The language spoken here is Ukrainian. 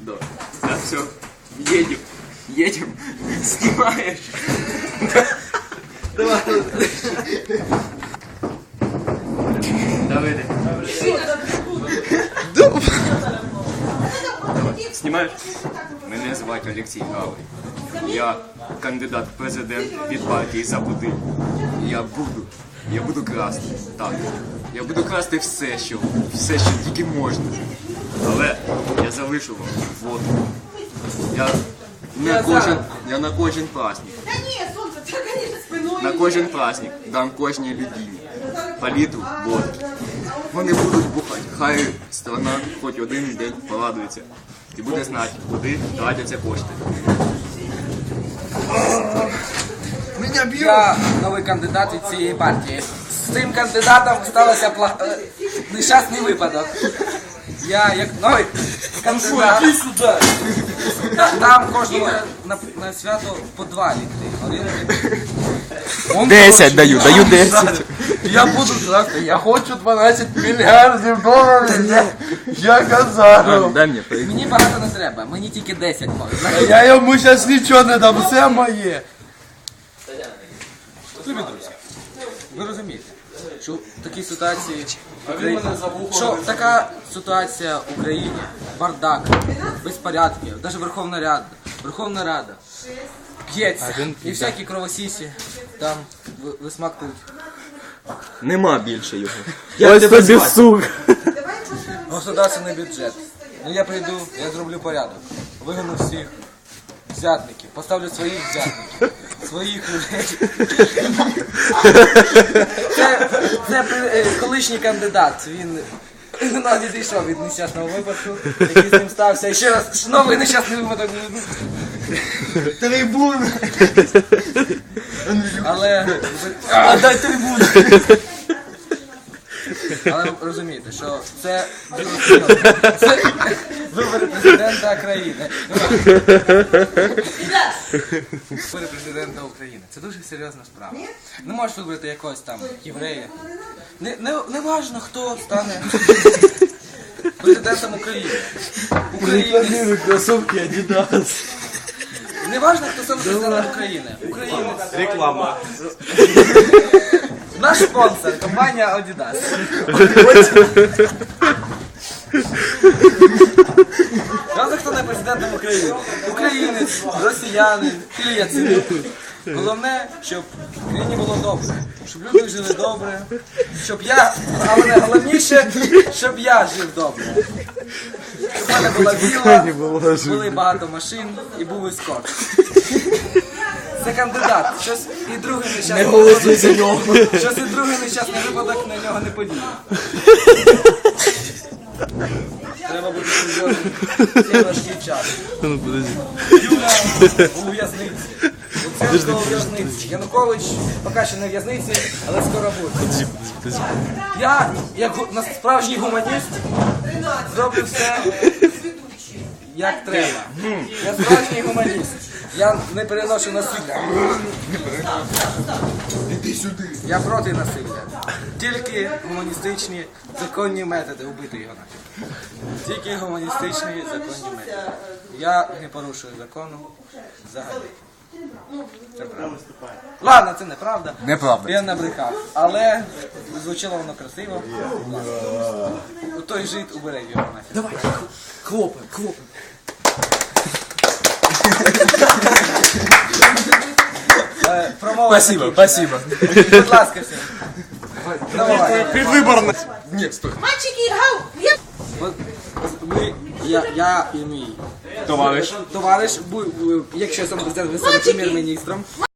Да. Да, все. Едем. Едем. Снимаешь. Давай. Давиде. Знімаєш? Мене звати Олексій Галий. Я кандидат в президент від партії Забуди. Я буду. Я буду красти. Так. Я буду красти все, що, все, що тільки можна. Але я залишу вам воду. Я на кожен, я на кожен праздник. Та ні, сонце, це, конечно, спиною. На кожен праздник дам кожній людині по літру водки. Вони будуть бухати. Хай страна хоч один день порадується. І буде знати, куди тратяться кошти. Я новий кандидат від цієї партії. Цим кандидатом сталося пла... е, нещасний випадок. Я як новий кандидат. Та- Там кожного на, на свято по два літри. Один. Десять даю, даю десять. Я буду красти, я хочу 12 мільярдів доларів. Я, я казав. Дай мені Мені багато не треба, мені тільки 10 можна. Я йому зараз нічого не дам, все моє. Любі друзі, ви розумієте, що в такій ситуації в що така ситуація в Україні, бардак, безпорядки, навіть Верховна Рада, Верховна Рада п'ється, і всякі кровосісі там ви- висмактують. Нема більше його. Ось тобі сук. Государственний бюджет. Ну я прийду, я зроблю порядок. Вигону всіх взятників, поставлю своїх взятників, своїх людей. Це, це е, колишній кандидат. Він ну, відійшов від нещасного випадку, який з ним стався. І ще раз новий нещасний випадок. Трибуна. Але А дай трибуну. Але ви розумієте, що це дуже. Це вибори президента країни. Вибори президента України. Це дуже серйозна справа. Не можеш вибрати якогось там єврея. Не, не, не важно, хто стане президентом України. Українець. Кросовки Adidas. Не важно, хто стане президентом України. Українець. Реклама. Наш спонсор компанія Adidas. Правда, хто не президентом України? Українець, росіянин, чи Яценюк. Головне, щоб в країні було добре, щоб люди жили добре, щоб я, але найголовніше, щоб я жив добре. Щоб в мене була віла, були багато машин і був ескорт. Це кандидат. Щось і другий нещасний випадок. за нього. Щось і другий нещасний випадок на нього не подіє. Треба бути серйозним Це важкий час. Ну подожди. Юля у в'язниці. Луценко у в'язниці. Янукович поки що не в в'язниці, але скоро буде. Я, як гу- на- справжній гуманіст, зроблю все як треба. Я справжній гуманіст. Я не переношу насилля. Іди сюди. Я проти насилля. Тільки гуманістичні законні методи убити його нафіг. Тільки гуманістичні законні методи. Я не порушую закону взагалі. Це правда. Ладно, це неправда. Неправда. Я набрехав. Але звучало воно красиво. У той жит убере його нафіг. Давай, хлопай, хлопай. Е, Промова. Спасибо, закінчена. спасибо. Будь ласка, всім. Давай. Предвиборно. Ні, стой. Мальчики, гау! Я... Ми, я, я і мій Товариш. товариш, бу- бу- якщо я сам президент, ви станете прем'єр-міністром.